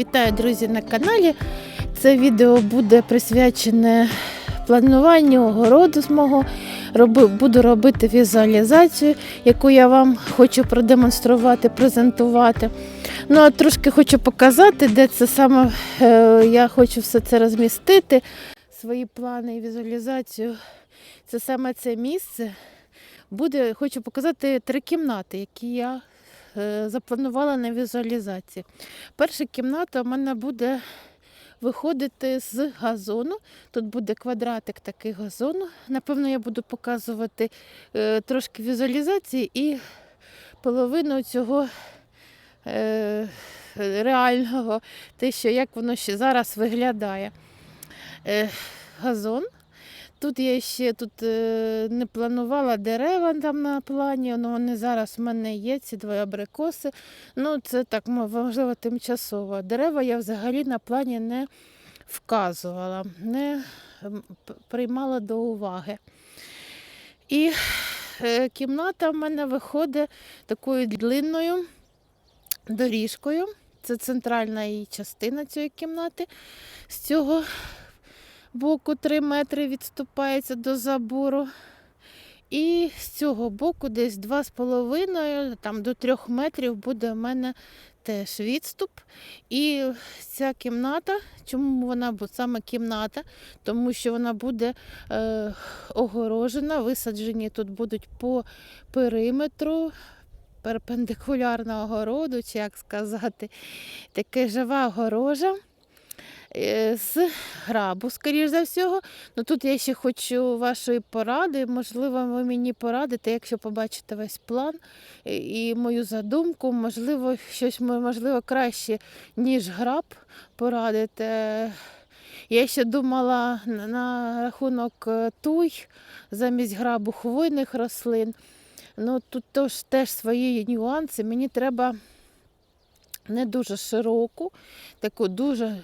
Вітаю, друзі, на каналі. Це відео буде присвячене плануванню огороду з мого. Буду робити візуалізацію, яку я вам хочу продемонструвати, презентувати. Ну, а трошки хочу показати, де це саме е, я хочу все це розмістити, свої плани і візуалізацію. Це саме це місце. Буде, хочу показати три кімнати, які я запланувала на візуалізації. Перша кімната у мене буде виходити з газону. Тут буде квадратик такий газону. Напевно, я буду показувати е, трошки візуалізації і половину цього е, реального, те, що як воно ще зараз виглядає. Е, газон. Тут я ще тут е, не планувала дерева там на плані, але вони зараз в мене є, ці дві абрикоси. Ну, це так можливо тимчасово. Дерева я взагалі на плані не вказувала, не приймала до уваги. І е, кімната в мене виходить такою длинною доріжкою. Це центральна її частина цієї кімнати. З цього боку 3 метри відступається до забору. І з цього боку десь 2,5 там до 3 метрів буде в мене теж відступ. І ця кімната, чому вона буде саме кімната? Тому що вона буде е, огорожена, висаджені тут будуть по периметру. Перпендикулярно огороду, чи як сказати, таке жива огорожа з грабу, скоріш за всього. Ну тут я ще хочу вашої поради. Можливо, ви мені порадите, якщо побачите весь план е, і мою задумку, можливо, щось можливо краще, ніж граб порадите. Я ще думала на- рахунок е, туй замість грабу хвойних рослин. Ну тут тож теж свої нюанси. Мені треба не дуже широку, таку дуже,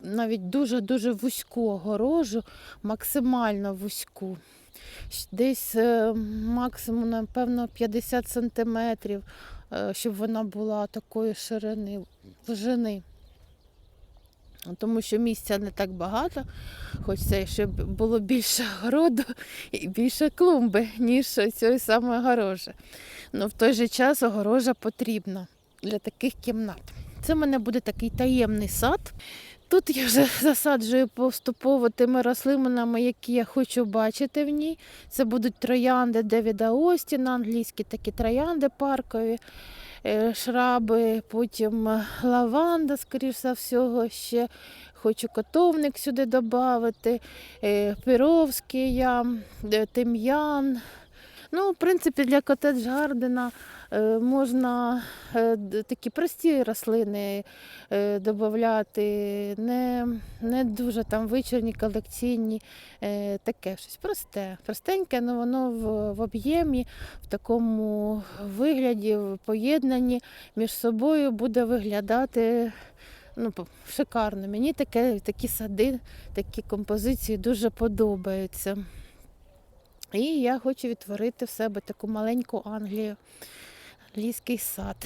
навіть дуже-дуже вузьку огорожу, максимально вузьку. Десь е, максимум, напевно, 50 сантиметрів, е, щоб вона була такої ширини, довжини. Тому що місця не так багато, хочеться, щоб було більше городу і більше клумби, ніж цієї самої огорожі. Ну, в той же час огорожа потрібна для таких кімнат. Це в мене буде такий таємний сад. Тут я вже засаджую поступово тими рослинами, які я хочу бачити в ній. Це будуть троянди Девіда Остіна, англійські такі троянди паркові, е, шраби, потім е, лаванда, скоріш за всього, ще хочу котовник сюди додати, пировський ям, е, тим'ян. Ну, в принципі, для котедж-гардена е, можна е, такі прості рослини е, додати, не, не дуже там вичорні, колекційні, таке щось просте. Простеньке, але воно в, в об'ємі, в такому вигляді, в поєднанні між собою буде виглядати ну, шикарно. Мені таке, такі сади, такі композиції дуже подобаються. І я хочу відтворити в себе таку маленьку Англію, англійський сад.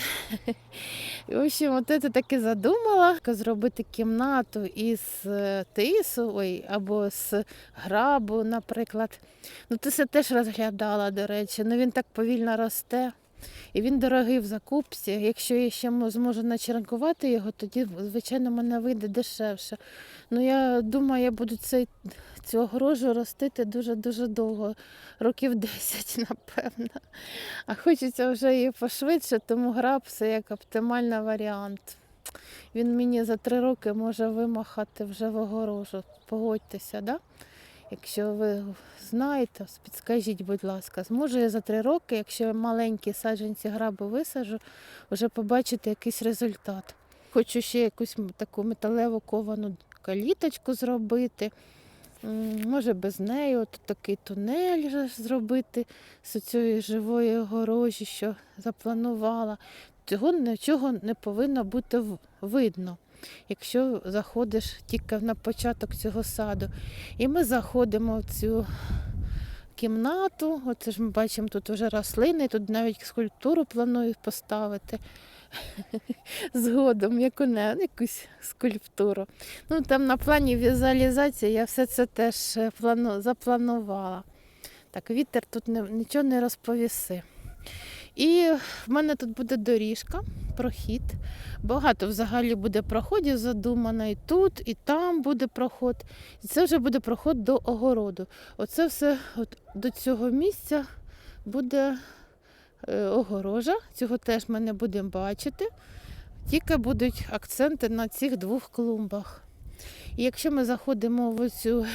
В общем, от це таки задумала зробити кімнату із е, тису ой, або з грабу, наприклад. Ну, це теж розглядала, до речі, ну він так повільно росте. І він дорогий в закупці. Якщо я ще зможу начеренкувати його, тоді, звичайно, мене вийде дешевше. Ну, я думаю, я буду цей, цю огорожу ростити дуже-дуже довго, років 10, напевно. А хочеться вже її пошвидше, тому граб це як оптимальний варіант. Він мені за три роки може вимахати вже в огорожу. Погодьтеся, да? Якщо ви знаєте, підскажіть, будь ласка, зможу я за три роки, якщо я маленькі саджанці граби висаджу, вже побачити якийсь результат. Хочу ще якусь таку металеву ковану каліточку зробити. Може, без неї, от такий тунель зробити з цієї живої огорожі, що запланувала. Цього нічого не повинно бути видно, якщо заходиш тільки на початок цього саду. І ми заходимо в цю кімнату. Оце ж ми бачимо тут вже рослини, тут навіть скульптуру планую поставити. згодом, яку не якусь скульптуру. Ну там на плані візуалізації я все це теж е, плану, запланувала. Так, вітер тут не, нічого не розповіси. І в мене тут буде доріжка, прохід. Багато взагалі буде проходів задумано і тут, і там буде проход. І це вже буде проход до огороду. Оце все от до цього місця буде е, огорожа. Цього теж ми не будемо бачити. Тільки будуть акценти на цих двох клумбах. І якщо ми заходимо в цю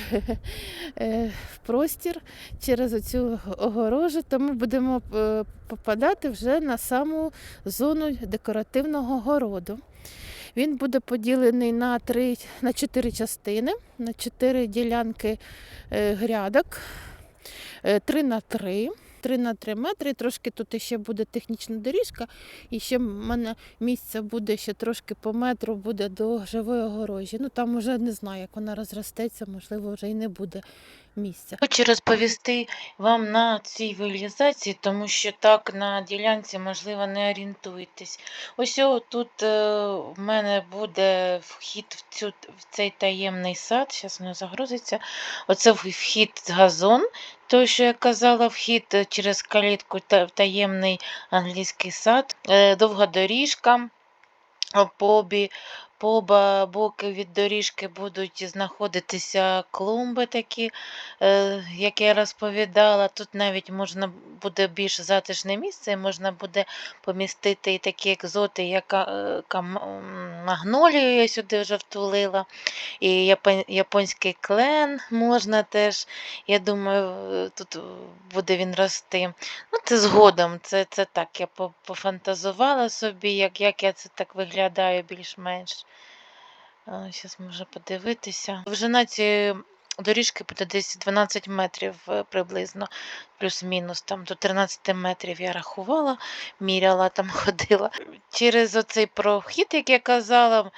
в простір через цю огорожу, то ми будемо е, попадати вже на саму зону декоративного городу. Він буде поділений на три, на чотири частини, на чотири ділянки е, грядок, е, три на три. 3 на 3 метри, трошки тут ще буде технічна доріжка, і ще в мене місце буде ще трошки по метру буде до живої огорожі. Ну там вже не знаю, як вона розростеться, можливо, вже і не буде місця. Хочу розповісти вам на цій вилізації, тому що так на ділянці, можливо, не орієнтуєтесь. Ось тут е, в мене буде вхід в, цю, в цей таємний сад, зараз воно загрузиться. Оце вхід з газон. Той, що я казала, вхід е, через калітку в таємний англійський сад, е, довга доріжка. а По боки від доріжки будуть знаходитися клумби такі, е, як я розповідала. Тут навіть можна буде більш затишне місце, і можна буде помістити і такі екзоти, як е, магнолію я сюди вже втулила, і японський клен можна теж. Я думаю, тут буде він рости. Ну, це згодом, це, це так, я пофантазувала собі, як, як я це так виглядаю більш-менш. Зараз можу подивитися. Довжина цієї доріжки буде десь 12 метрів е, приблизно, плюс-мінус. Там до 13 метрів я рахувала, міряла, там ходила. Через оцей прохід, як я казала,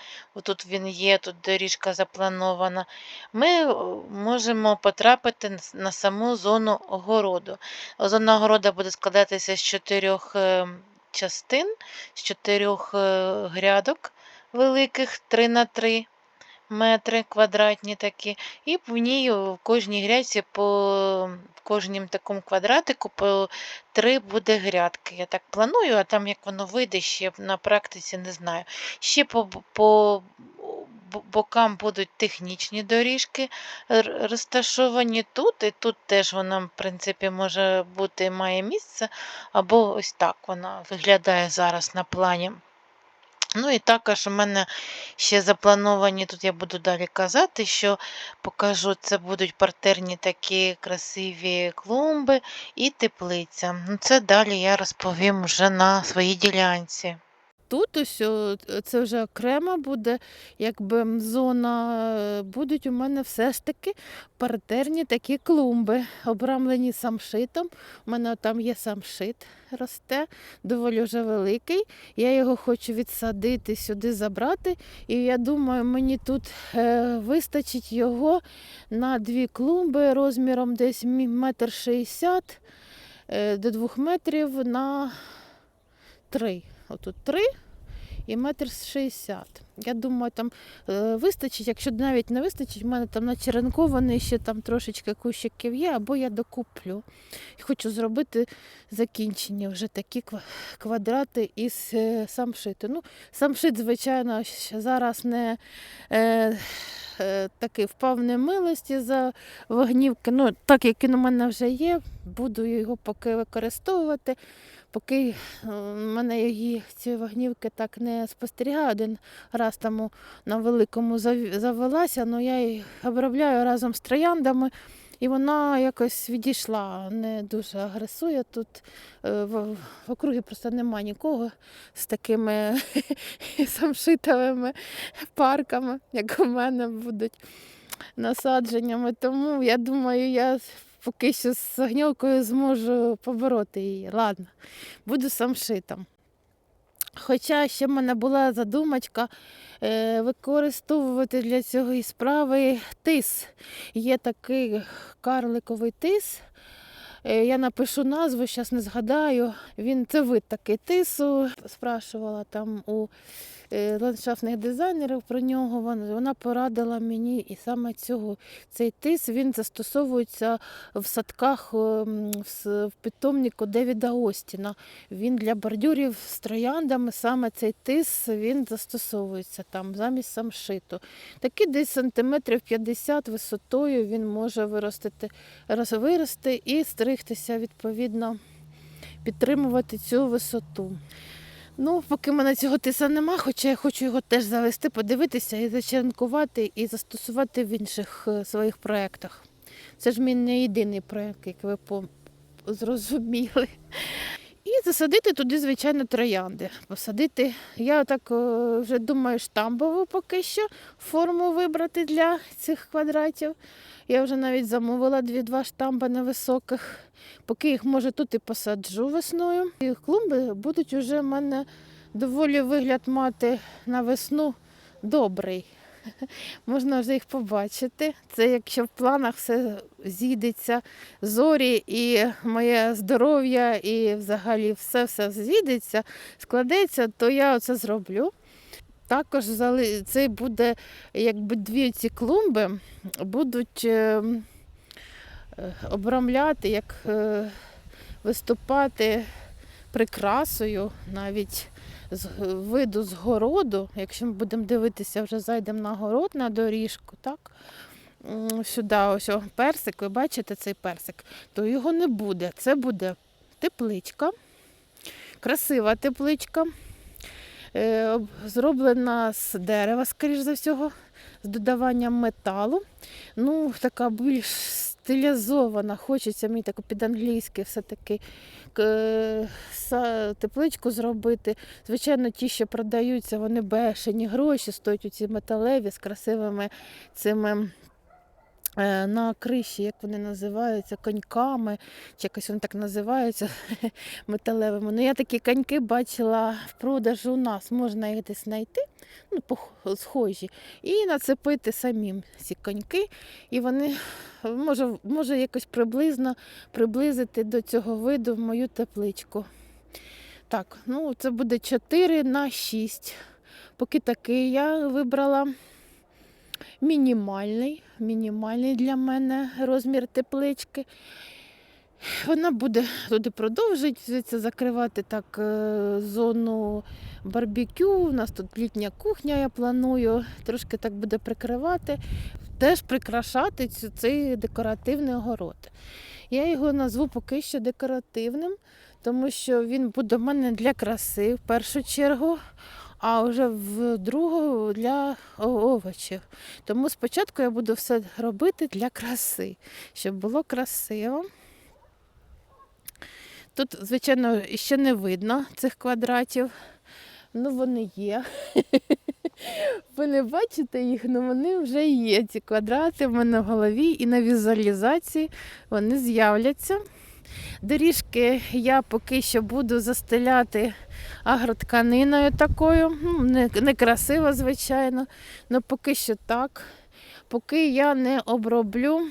тут він є, тут доріжка запланована. Ми можемо потрапити на саму зону огороду. Зона огорода буде складатися з чотирьох е, частин, з чотирьох е, грядок великих 3 на 3 метри квадратні такі. І в ній в кожній грядці по кожнім такому квадратику по три буде грядки. Я так планую, а там як воно вийде, ще на практиці не знаю. Ще по, по бокам будуть технічні доріжки розташовані тут, і тут теж вона, в принципі, може бути, має місце, або ось так вона виглядає зараз на плані. Ну і також у мене ще заплановані, тут я буду далі казати, що покажу, це будуть партерні такі красиві клумби і теплиця. Ну, Це далі я розповім вже на своїй ділянці. Тут ось це вже окрема буде, якби зона. е, Будуть у мене все ж таки партерні такі клумби, обрамлені самшитом. У мене там є самшит, росте, доволі вже великий. Я його хочу відсадити сюди, забрати. І я думаю, мені тут е, вистачить його на дві клумби розміром десь метр шістдесят е, до двох метрів на три. Отут три і метр шістдесят. Я думаю, там е, вистачить, якщо навіть не вистачить, в мене там начеренкований ще там трошечки кущиків є, або я докуплю. Хочу зробити закінчення вже такі квадрати із е, самшиту. Ну, самшит, звичайно, зараз не е, е, такий впав немилості за вогнівки. Ну, так як він у мене вже є, буду його поки використовувати. Поки е, в мене її ці вогнівки так не спостерігаю. Один раз тому на великому завелася, але я її обробляю разом з трояндами. І вона якось відійшла, не дуже агресує тут. е, в округі просто нема нікого з такими самшитовими парками, як у мене будуть насадженнями. Тому я думаю, я поки що з огньовкою зможу побороти її. Ладно, буду самшитом. Хоча ще в мене була задумочка е, використовувати для цього і справи тис. Є такий карликовий тис. Е, Я напишу назву, зараз не згадаю. Він це вид такий тису. Спрашувала там у ландшафтних дизайнерів про нього. Вона, порадила мені і саме цього. Цей тис він застосовується в садках е, в питомнику Девіда Остіна. Він для бордюрів з трояндами, саме цей тис він застосовується там замість самшиту. Такий десь сантиметрів 50 висотою він може виростити, роз- вирости і стригтися відповідно, підтримувати цю висоту. Ну, поки мене цього тиса нема, хоча я хочу його теж завести, подивитися і зачеренкувати, і застосувати в інших е, своїх проєктах. Це ж мій не єдиний проєкт, як ви зрозуміли. І засадити туди, звичайно, троянди. Посадити. Я так е, вже думаю, штамбову поки що форму вибрати для цих квадратів. Я вже навіть замовила дві-два штамби невисоких. Поки їх може тут і посаджу весною. І клумби будуть уже в мене доволі вигляд мати на весну добрий. Можна вже їх побачити. Це якщо в планах все зійдеться, зорі і моє здоров'я, і взагалі все все зійдеться, складеться, то я це зроблю. Також це буде, якби дві ці клумби будуть е, е, обрамляти, як е, виступати прикрасою навіть з виду з городу. Якщо ми будемо дивитися, вже зайдемо на город на доріжку, так? Сюди ось персик, ви бачите цей персик, то його не буде. Це буде тепличка, красива тепличка, е, зроблена з дерева, скоріш за всього, з додаванням металу. Ну, така більш стилізована, хочеться мені таку під англійське все-таки тепличку зробити. Звичайно, ті, що продаються, вони бешені гроші, стоять у ці металеві з красивими цими. Е, На криші, як вони називаються, коньками, чи якось вони так називаються металевими. Ну, я такі коньки бачила в продажу у нас, можна їх десь знайти, ну, схожі, і нацепити самим ці коньки, і вони може, може якось приблизно приблизити до цього виду в мою тепличку. Так, ну це буде 4 на 6. Поки такий я вибрала мінімальний, мінімальний для мене розмір теплички. Вона буде туди продовжується закривати так е, зону барбекю. У нас тут літня кухня, я планую. Трошки так буде прикривати, теж прикрашати цей декоративний огород. Я його назву поки що декоративним, тому що він буде в мене для краси в першу чергу, а вже в другу для овочів. Тому спочатку я буду все робити для краси, щоб було красиво. Тут, звичайно, ще не видно цих квадратів. Ну, вони є. Ви не бачите їх, але вони вже є. Ці квадрати в мене в голові і на візуалізації вони з'являться. Доріжки я поки що буду застеляти агротканиною такою. Ну, Не, не красиво, звичайно, але поки що так. Поки я не оброблю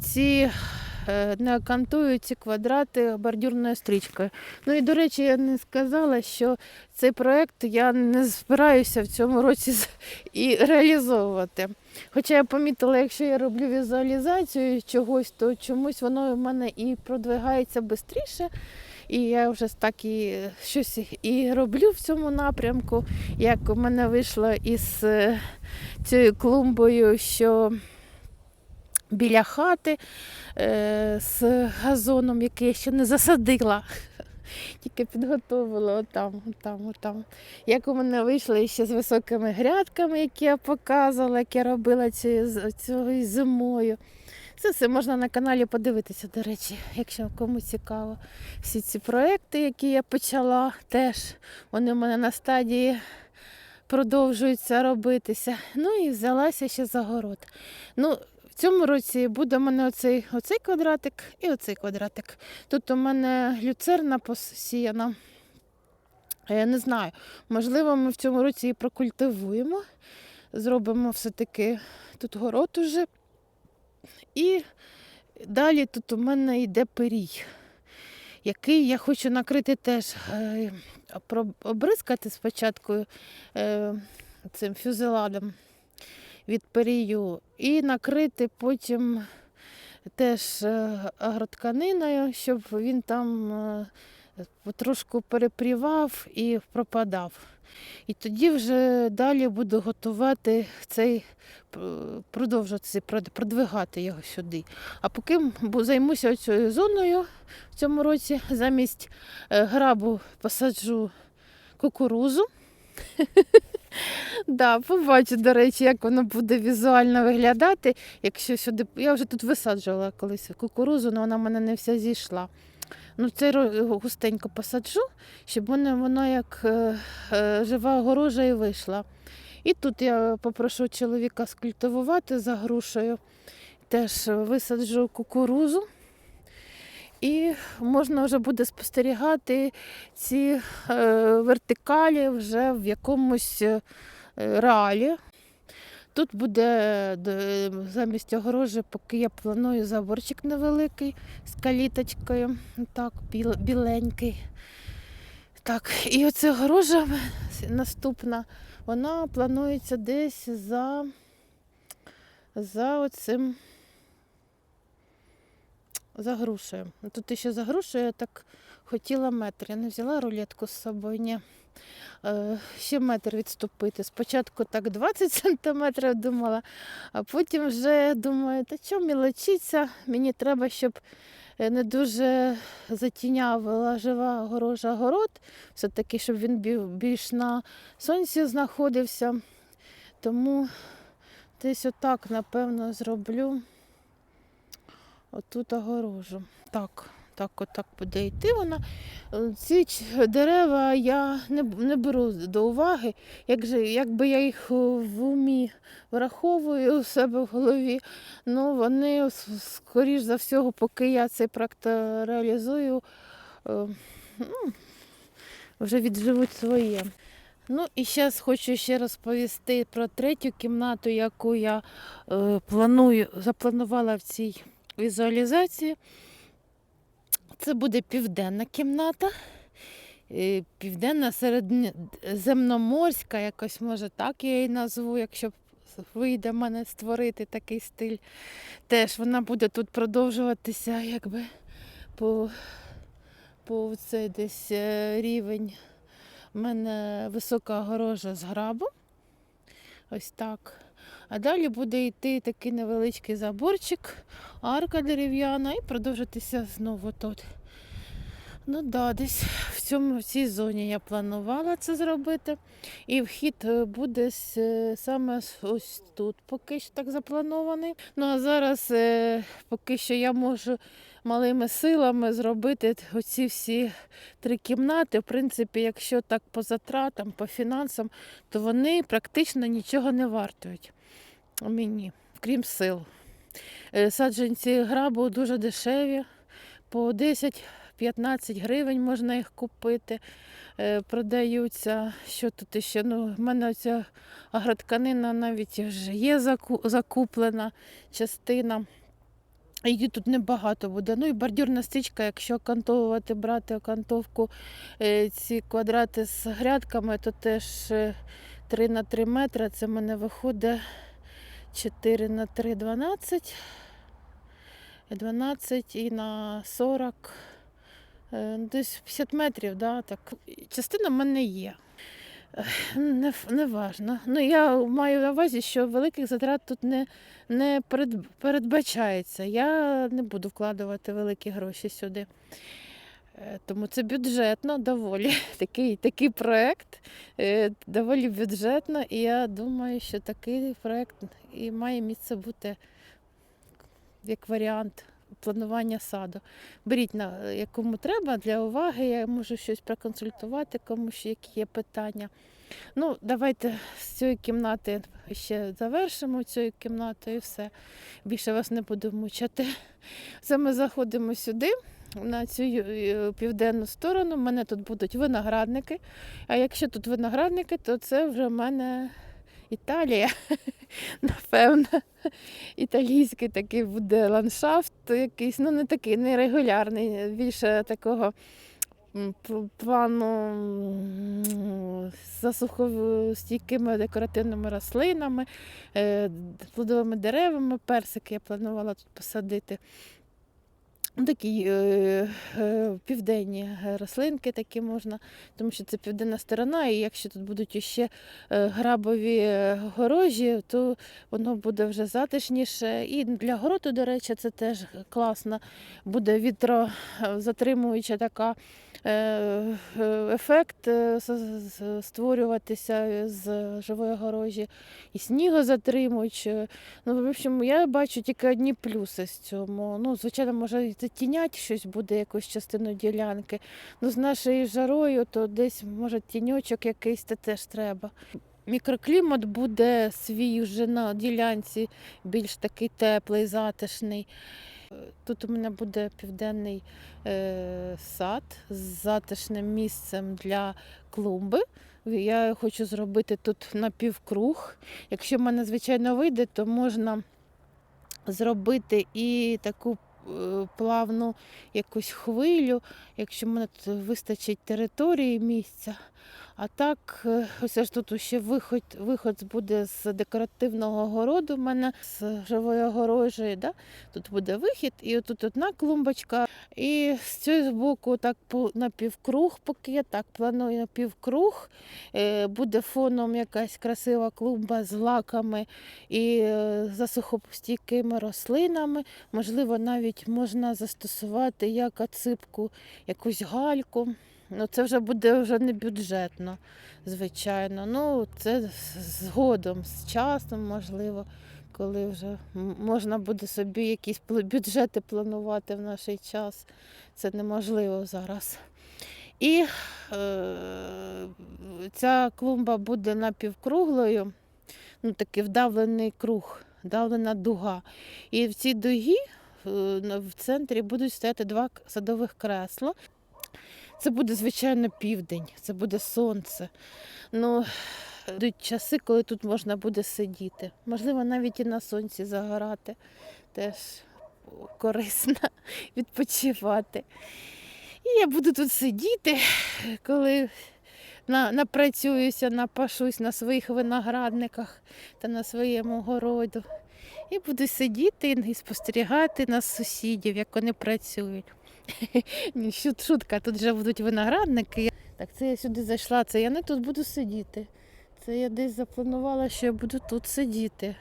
ці е, не окантую ці квадрати бордюрною стрічкою. Ну і до речі, я не сказала, що цей проект я не збираюся в цьому році і реалізовувати. Хоча я помітила, якщо я роблю візуалізацію чогось, то чомусь воно в мене і продвигається швидше. І я вже так і щось і роблю в цьому напрямку, як у мене вийшло із е, цією клумбою, що біля хати е, з газоном, який я ще не засадила. Тільки підготовила отам, отам, отам. Як у мене вийшло ще з високими грядками, які я показувала, як я робила цією цією зимою. Це все можна на каналі подивитися, до речі, якщо кому цікаво. Всі ці проекти, які я почала, теж вони в мене на стадії продовжуються робитися. Ну і взялася ще за город. Ну, в цьому році буде у мене оцей, оцей квадратик і оцей квадратик. Тут у мене люцерна посіяна. Я не знаю, можливо, ми в цьому році її прокультивуємо. Зробимо все-таки тут город уже. І Далі тут у мене йде пирій, який я хочу накрити теж е, обризкати спочатку е, цим фюзеладом від перію і накрити потім теж е, агротканиною, щоб він там потрошку перепрівав і пропадав. І тоді вже далі буду готувати цей, продовжувати продвигати його сюди. А поки займуся цією зоною в цьому році, замість е, грабу посаджу кукурузу. Да, побачу, до речі, як воно буде візуально виглядати. Якщо сюди. Я вже тут висаджувала колись кукурузу, але вона в мене не вся зійшла. Ну, це густенько посаджу, щоб воно, воно як е, е, жива огорожа і вийшла. І тут я попрошу чоловіка скультивувати за грушею. Теж висаджу кукурузу. І можна вже буде спостерігати ці е, вертикалі вже в якомусь е, реалі. Тут буде е, замість огорожі, поки я планую заборчик невеликий з каліточкою, так, біленький. Так, і оця огорожа наступна, вона планується десь за, за оцим за грушею. Тут ще за грушею я так хотіла метр. Я не взяла рулетку з собою, ні. Ще метр відступити. Спочатку так 20 сантиметрів думала, а потім вже думаю, та чому мілочиться, мені треба, щоб е, не дуже затіняла жива огорожа город, все-таки, щоб він більш на сонці знаходився. Тому десь отак, напевно, зроблю отут огорожу. Так, так, отак буде йти вона. Е, Ці дерева я не, не беру до уваги. Як же, якби я їх в умі враховую у себе в голові, ну вони, скоріш за всього, поки я цей проект реалізую, е, ну, вже відживуть своє. Ну і зараз хочу ще розповісти про третю кімнату, яку я е, планую, запланувала в цій візуалізації. Це буде південна кімната. Е, Південна середземноморська, якось може так я її назву, якщо вийде в мене створити такий стиль. Теж вона буде тут продовжуватися, якби по, по цей десь е, рівень. У мене висока огорожа з грабу. Ось так. А далі буде йти такий невеличкий заборчик, арка дерев'яна і продовжитися знову тут. Ну да, десь в цьому в цій зоні я планувала це зробити. І вхід е, буде е, саме ось тут, поки що так запланований. Ну а зараз е, поки що я можу малими силами зробити оці всі три кімнати. В принципі, якщо так по затратам, по фінансам, то вони практично нічого не вартують мені, крім сил. Е, Саджанці грабу дуже дешеві, по 10-15 гривень можна їх купити. Е, Продаються. Що тут іще? Ну, в мене ця агротканина навіть вже є закуплена частина. Її тут небагато буде. Ну і бордюрна стічка, якщо окантовувати, брати окантовку е, ці квадрати з грядками, то теж е, 3 на 3 метри. Це в мене виходить 4 на 3 12. 12 і на 40. е, Десь 50 метрів, да, так. Частина в мене є. Не, не важно. Ну, я маю на увазі, що великих затрат тут не, не передбачається. Я не буду вкладувати великі гроші сюди. Е, Тому це бюджетно доволі такий, такий проект, е, доволі бюджетно, і я думаю, що такий проект і має місце бути як варіант планування саду. Беріть на якому треба для уваги, я можу щось проконсультувати, кому ще які є питання. Ну, давайте з цієї кімнати ще завершимо цю кімнату і все. Більше вас не буду мучати. Це ми заходимо сюди. На цю е, південну сторону У мене тут будуть виноградники. А якщо тут виноградники, то це вже в мене Італія. напевно, італійський такий буде ландшафт, якийсь, ну не такий нерегулярний, більше такого плану засухостійкими декоративними рослинами, е, плодовими деревами, персики я планувала тут посадити. Ну, Такі е, е, південні рослинки такі можна, тому що це південна сторона, і якщо тут будуть ще е, грабові е, горожі, то воно буде вже затишніше. І для городу, до речі, це теж класно. Буде вітрозатримуюча така е, е, ефект е, с- с- створюватися з живої огорожі, і снігозатримуючи. Ну, в общем, я бачу тільки одні плюси з цьому. Ну, звичайно, може затінять щось буде, якусь частину ділянки. Ну, з нашою жарою, то десь, може, тіньочок якийсь то теж треба. Мікроклімат буде свій вже на ділянці більш такий теплий, затишний. Тут у мене буде південний е, сад з затишним місцем для клумби. Я хочу зробити тут напівкруг. Якщо в мене, звичайно, вийде, то можна зробити і таку е, плавну якусь хвилю, якщо в мене тут вистачить території місця. А так, е, ось ж тут ще виход, виход буде з декоративного городу в мене з живої огорожі. Да? Тут буде вихід, і отут одна клумбочка. І з цього боку так по- напівкруг, поки я так планую напівкруг. Е, Буде фоном якась красива клумба з лаками і е, засухостійкими рослинами. Можливо, навіть можна застосувати як оципку якусь гальку. Ну, це вже буде вже не бюджетно, звичайно. Ну, це згодом, з часом, можливо, коли вже можна буде собі якісь бюджети планувати в наш час. Це неможливо зараз. І е, ця клумба буде напівкруглою, ну такий вдавлений круг, вдавлена дуга. І в цій дугі е, в центрі будуть стояти два садових кресла. Це буде, звичайно, південь, це буде сонце. Ну, будуть часи, коли тут можна буде сидіти. Можливо, навіть і на сонці загорати. Теж корисно відпочивати. І я буду тут сидіти, коли на, напрацююся, напашусь на своїх виноградниках та на своєму городу. І буду сидіти і спостерігати на сусідів, як вони працюють. Шутка, тут вже будуть виноградники. Так, це я сюди зайшла, це я не тут буду сидіти. Це я десь запланувала, що я буду тут сидіти.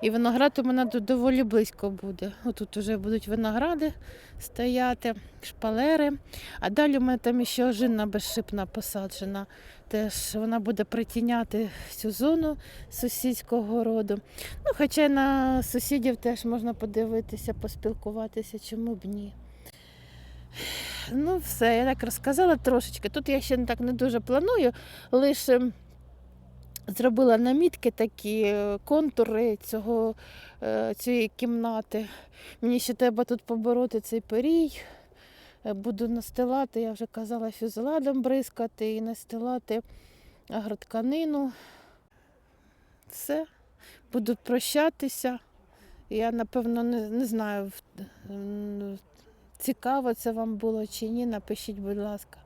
І виноград у мене доволі близько буде. Отут вже будуть виногради стояти, шпалери. А далі у мене там ще ожина безшипна посаджена. Теж вона буде притіняти всю зону сусідського городу. Ну, хоча на сусідів теж можна подивитися, поспілкуватися, чому б ні. Ну, все, я так розказала трошечки. Тут я ще так не дуже планую, лише зробила намітки такі е, контури цього, е, цієї кімнати. Мені ще треба тут побороти цей перій. Е, Буду настилати, я вже казала, фюзеладом бризкати і настилати агротканину. Все, буду прощатися. Я, напевно, не, не знаю, цікаво це вам було чи ні. Напишіть, будь ласка,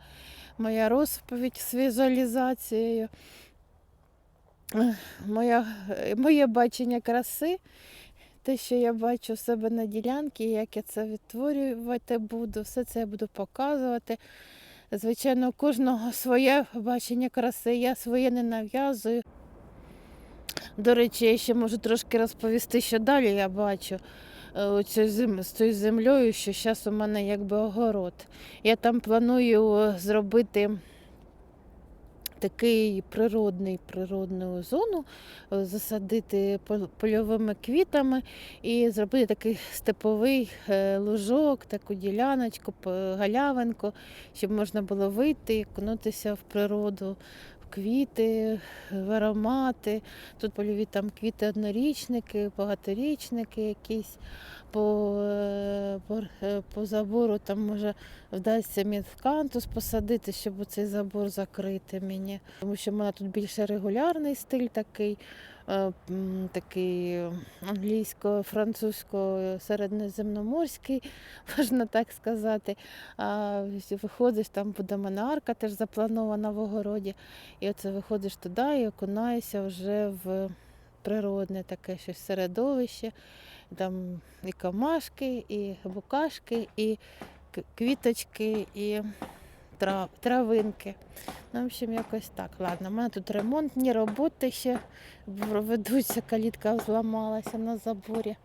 моя розповідь з візуалізацією. Моя, моє бачення краси, те, що я бачу в себе на ділянці, як я це відтворювати буду, все це я буду показувати. Звичайно, у кожного своє бачення краси, я своє не нав'язую. До речі, я ще можу трошки розповісти, що далі я бачу з цією землею, що зараз у мене якби огород. Я там планую е, зробити такий природний природну зону, е, засадити польовими квітами і зробити такий степовий е, лужок, таку діляночку, галявинку, щоб можна було вийти і окунутися в природу, квіти, аромати. Тут польові там квіти однорічники, багаторічники якісь. По, е, по, е, по забору там може вдасться міткантус посадити, щоб цей забор закрити мені. Тому що в мене тут більше регулярний стиль такий. Е, такий англійсько-французько-середньоземноморський, можна так сказати. Виходиш, там буде в мене арка теж запланована в огороді. І оце виходиш туди і окунаєшся вже в природне таке щось середовище. Там і камашки, і букашки, і квіточки, і трав, травинки. Ну, в общем, якось так. Ладно, у мене тут ремонтні роботи ще ведуться, калітка зламалася на заборі.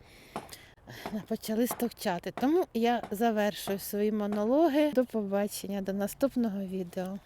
Почали стовчати. Тому я завершую свої монологи. До побачення, до наступного відео.